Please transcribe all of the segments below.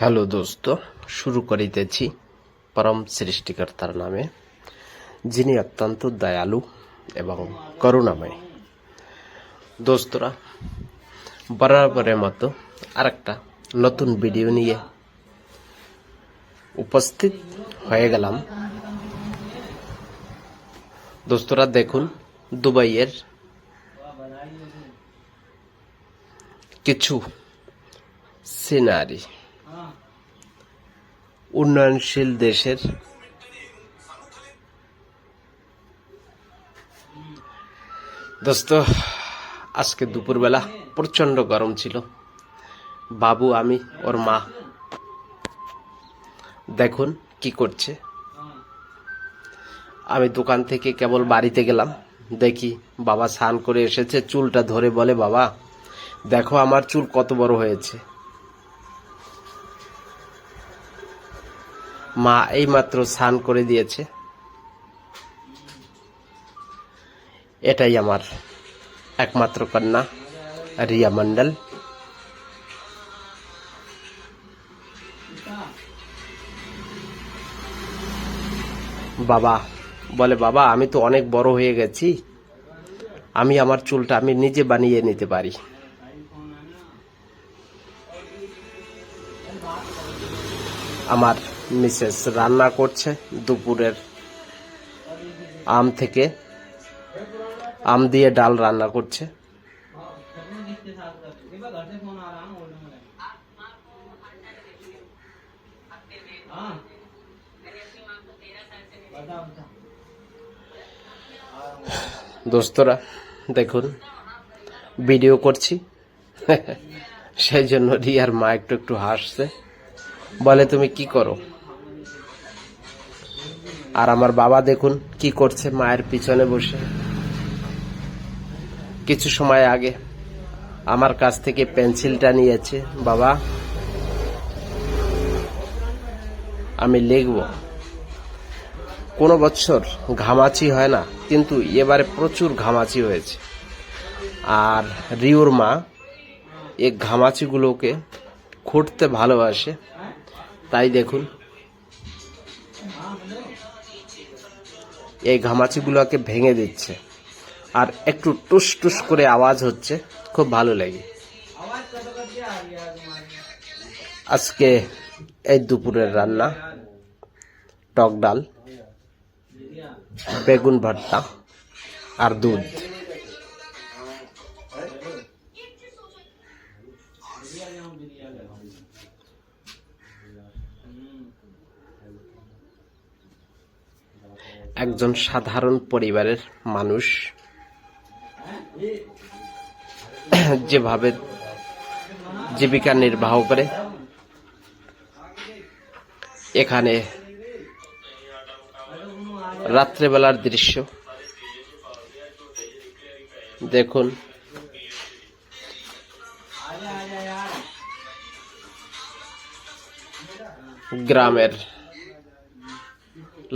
Hello দোস্ত, শুরু করিতেছি পরম সৃষ্টিকর্তার নামে, যিনি অত্যন্ত দয়ালু এবং করুণাময়। দোস্তরা, বরাবরের মতো আরেকটা নতুন ভিডিও নিয়ে উপস্থিত হয়ে গেলাম। দোস্তরা, দেখুন, দুবাইয়ের কিছু সিনারি উন্নয়নশীল দেশের দোস্ত, আজকে দুপুরবেলা প্রচণ্ড গরম ছিল। বাবু, আমি, ওর মা। দেখুন কি করছে। আমি দোকান থেকে কেবল বাড়িতে গেলাম। দেখি বাবা স্নান করে এসেছে, চুলটা ধরে বলে, বাবা, দেখো আমার চুল কত বড় হয়েছে। মা এইমাত্র স্নান করে দিয়েছে। এটাই আমার একমাত্র কন্যা, রিয়া মন্ডল বাবা, বলে, বাবা, আমি তো অনেক বড় হয়ে গেছি। আমি আমার চুলটা আমি নিজে বানিয়ে নিতে পারি। আমার মিসেস রান্না করছে দুপুরের আম থেকে। আম দিয়ে ডাল রান্না করছে। দোস্তরা, দেখুন, ভিডিও করছি। সেই জন্য রিয়ার মা একটু একটু হাসছে। বলে, তুমি কি করো? আর আমার বাবা দেখুন কি করছে মায়ের পিছনে বসে। কিছু সময় আগে আমার কাছ থেকে পেন্সিলটা নিয়েছে, বাবা, আমি লিখব। কোনো বছর ঘামাচি হয় না, কিন্তু এবারে প্রচুর ঘামাচি হয়েছে। আর রিওর মা এই ঘামাচিগুলোকে খুঁটতে ভালোবাসে। তাই দেখুন এই ঘামাচিগুলোকে ভেঙে দিচ্ছে। আর একটু টুস টুস করে আওয়াজ হচ্ছে, খুব ভালো লাগে। আজকে এই দুপুরের রান্না, টক ডাল, বেগুন ভর্তা আর দুধ। একজন সাধারণ পরিবারের মানুষ যেভাবে জীবিকা নির্বাহ করে এখানে রাত্রেবেলার দৃশ্য। দেখুন। গ্রামের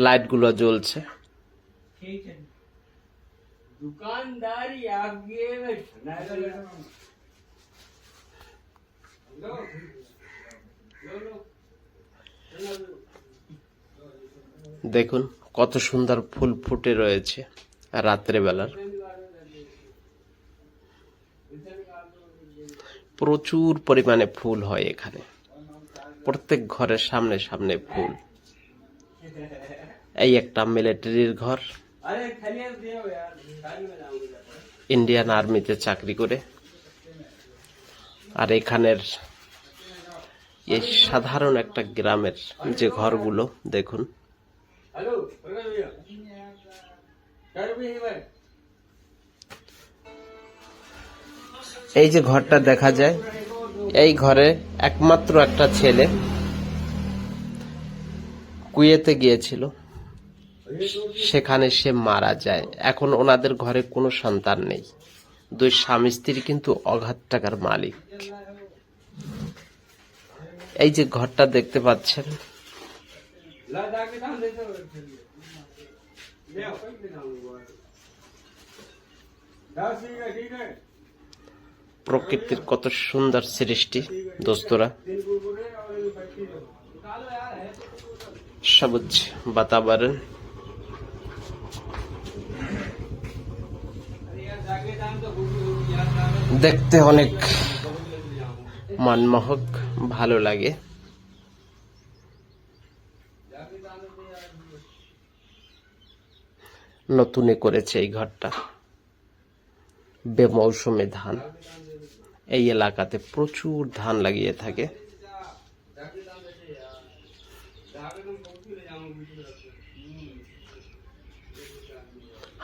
লাইটগুলো জ্বলছে। দেখুন কত সুন্দর ফুল ফুটে রয়েছে রাত্রে বেলার প্রচুর পরিমাণে ফুল হয় এখানে। প্রত্যেক ঘরের সামনে সামনে ফুল। এই একটা মিলিটারির ঘর। ইন্ডিয়ান আর্মিতে চাকরি করে। আর এখানের এই সাধারণ একটা গ্রামের যে ঘরগুলো দেখুন। এই যে ঘরটা দেখা যায় এই ঘরে একমাত্র একটা ছেলে কুয়েতে গিয়েছিল। সেখানে সে মারা যায়। এখন ওনাদের ঘরে কোনো সন্তান নেই। দুই স্বামী স্ত্রী কিন্তু অঘাত টাকার মালিক। এই যে ঘরটা দেখতে পাচ্ছেন। প্রকৃতির কত সুন্দর সৃষ্টি, দোস্তরা। সবুজ বাতাবরণ। দেখতে অনেক মনমোহক, ভালো লাগে। নতুনে করেছে এই ঘরটা। বেমৌসুমে ধান। এই এলাকাতে প্রচুর ধান লাগিয়ে থাকে।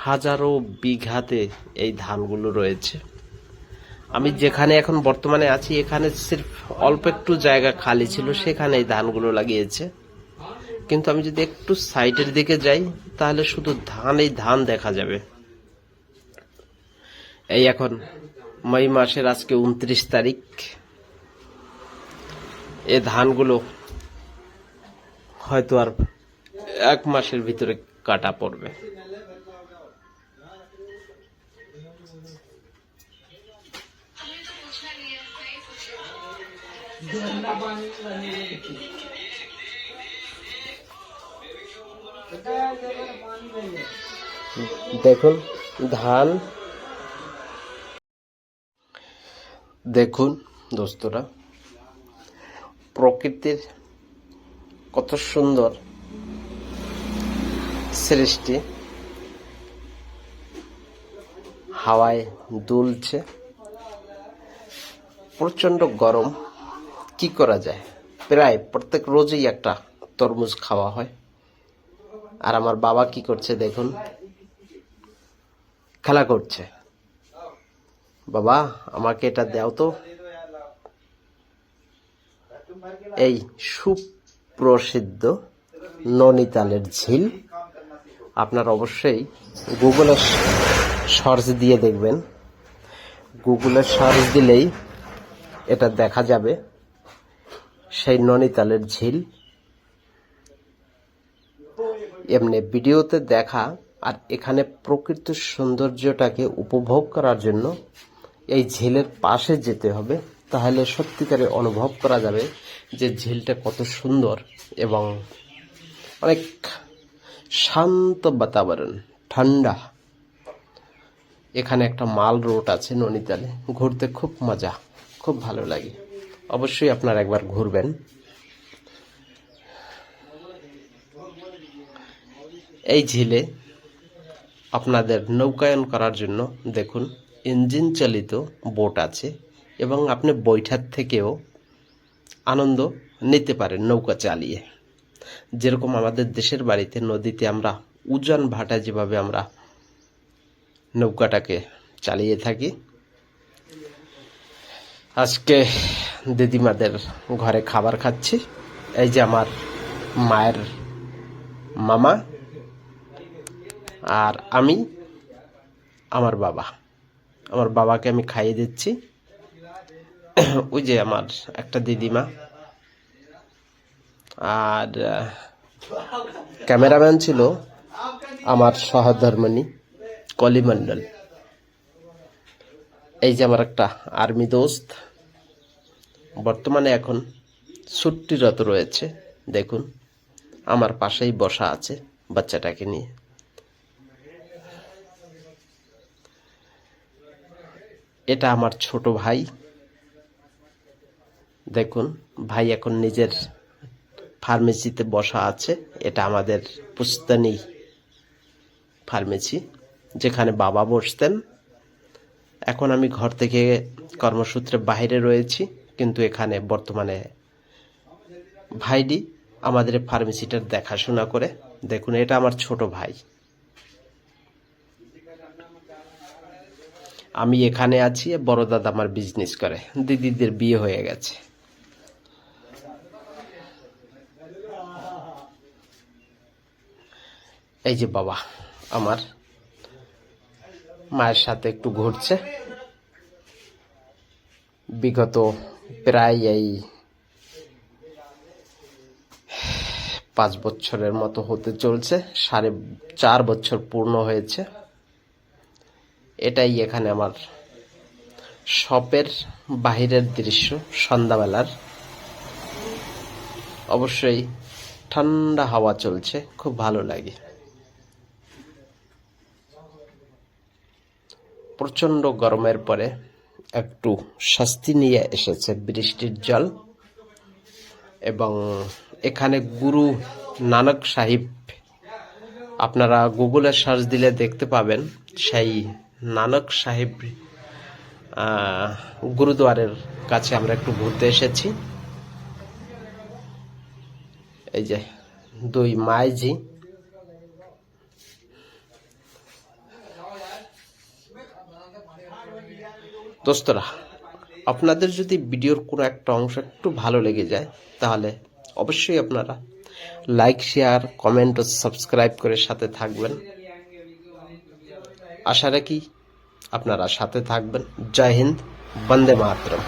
হাজারো বিঘাতে এই ধানগুলো রয়েছে। আমি যেখানে এখন বর্তমানে আছি, এখানে সির্ফ অল্প একটু জায়গা খালি ছিল, সেখানে এই ধানগুলো লাগিয়েছে। কিন্তু আমি যদি একটু সাইডের দিকে যাই, তাহলে শুধু ধান, এই ধান দেখা যাবে। এই এখন মই মাসের আজকে উনত্রিশ তারিখ। এ ধানগুলো হয়তো আর এক মাসের ভিতরে কাটা পড়বে। দেখুন ধান। দেখুন দোস্তরা প্রকৃতির কত সুন্দর সৃষ্টি। হাওয়ায় দুলছে। প্রচণ্ড গরম, কি করা যায়? প্রায় প্রত্যেক রোজই একটা তরমুজ খাওয়া হয়। আর আমার বাবা কি করছে দেখুন? খেলা করছে। বাবা, আমাকে এটা দাও তো। এই সুপ্রসিদ্ধ ননিতালের ঝিল। আপনার অবশ্যই গুগলে সার্চ দিয়ে দেখবেন। গুগলে সার্চ দিলেই এটা দেখা যাবে। সেই ননিতালের ঝিল। এমনি ভিডিওতে দেখা আর এখানে প্রকৃতির সৌন্দর্যটাকে উপভোগ করার জন্য এই ঝিলের পাশে যেতে হবে। তাহলে সত্যিকারে অনুভব করা যাবে যে ঝিলটা কত সুন্দর এবং অনেক শান্ত বাতাবরণ, ঠান্ডা। এখানে একটা মাল রোড আছে ননিতালে, ঘুরতে খুব মজা। খুব ভালো লাগে। অবশ্যই আপনারা একবার ঘুরবেন। এই ঝিলে আপনাদের নৌকায়ন করার জন্য দেখুন, ইঞ্জিন চালিত বোট আছে এবং আপনি বৈঠার থেকেও আনন্দ নিতে পারেন নৌকা চালিয়ে। যেরকম আমাদের দেশের বাড়িতে নদীতে আমরা উজান ভাটা যেভাবে আমরা নৌকাটাকে চালিয়ে থাকি আজকে দিদিমাদের ঘরে খাবার খাচ্ছি। এই যে আমার মায়ের মামা আর আমি, আমার বাবা। আমার বাবাকে আমি খাইয়ে দিচ্ছি। ওই যে আমার একটা দিদিমা। আর ক্যামেরাম্যান ছিল আমার সহধর্মণী কলিমণ্ডল। এই যে আমার একটা আর্মি দোস্ত। বর্তমানে এখন ছুট্টিরত রয়েছে। দেখুন, আমার পাশেই বসা আছে বাচ্চাটাকে নিয়ে। এটা আমার ছোট ভাই। দেখুন, ভাই এখন নিজের ফার্মেসিতে বসা আছে। এটা আমাদের পুস্তানি ফার্মেসি, যেখানে বাবা বসতেন। এখন আমি ঘর থেকে কর্মসূত্রে বাইরে রয়েছি। কিন্তু এখানে বর্তমানে ভাইডি আমাদের ফার্মেসিটার দেখাশোনা করে। দেখুন, এটা আমার ছোট ভাই। আমি এখানে আছি, বড় দাদা আমার বিজনেস করে। দিদিদের বিয়ে হয়ে গেছে। এই যে বাবা, আমার মায়ের সাথে একটু ঘুরছে। বিগত প্রায় এই পাঁচ বছরের মতো হতে চলছে, সাড়ে চার বছর পূর্ণ হয়েছে। এটাই এখানে আমার শপের বাহিরের দৃশ্য, সন্ধ্যাবেলার। অবশ্যই ঠান্ডা হাওয়া চলছে, খুব ভালো লাগে। প্রচণ্ড গরমের পরে একটু শাস্তি নিয়ে এসেছে বৃষ্টির জল। এবং এখানে গুরু নানক সাহিব, আপনারা গুগলে সার্চ দিলে দেখতে পাবেন, সেই নানক সাহেব গুরুদুয়ারের কাছে আমরা একটু ঘুরতে এসেছি। এই যে দুই মাইজি দোস্তরা, আপনাদের যদি ভিডিওর কোনো একটা অংশ একটু ভালো লেগে যায়, তাহলে অবশ্যই আপনারা লাইক, শেয়ার, কমেন্ট ও সাবস্ক্রাইব করে সাথে থাকবেন। আশা রাখি আপনারা সাথে থাকবেন। জয় হিন্দ, বন্দে মাতরম।